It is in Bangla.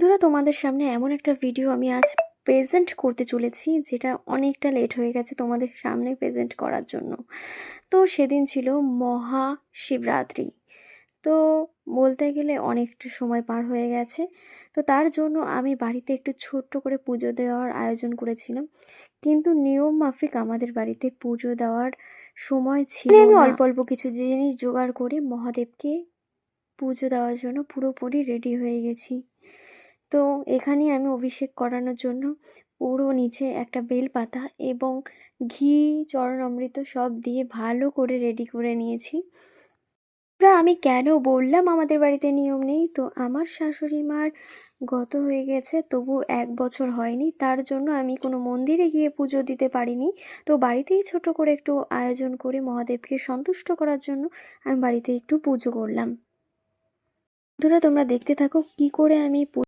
বন্ধুরা তোমাদের সামনে এমন একটা ভিডিও আমি আজ প্রেজেন্ট করতে চলেছি যেটা অনেকটা লেট হয়ে গেছে তোমাদের সামনে প্রেজেন্ট করার জন্য। তো সেদিন ছিল মহা শিবরাত্রি। তো বলতে গেলে অনেকটা সময় পার হয়ে গেছে। তো তার জন্য আমি বাড়িতে একটু ছোট্ট করে পুজো দেওয়ার আয়োজন করেছিলাম। কিন্তু নিয়ম মাফিক আমাদের বাড়িতে পুজো দেওয়ার সময় ছিল আমি অল্প অল্প কিছু জিনিস জোগাড় করে মহাদেবকে পুজো দেওয়ার জন্য পুরোপুরি রেডি হয়ে গেছি। তো এখানে আমি অভিষেক করানোর জন্য পুরো নিচে একটা বেলপাতা এবং ঘি চরণামৃত সব দিয়ে ভালো করে রেডি করে নিয়েছি। আমি কেন বললাম আমাদের বাড়িতে নিয়ম নেই? তো আমার শাশুড়ি মার গত হয়ে গেছে, তবু এক বছর হয়নি। তার জন্য আমি কোনো মন্দিরে গিয়ে পুজো দিতে পারিনি। তো বাড়িতেই ছোট করে একটু আয়োজন করে মহাদেবকে সন্তুষ্ট করার জন্য আমি বাড়িতে একটু পুজো করলাম। বন্ধুরা, তোমরা দেখতে থাকো কি করে আমি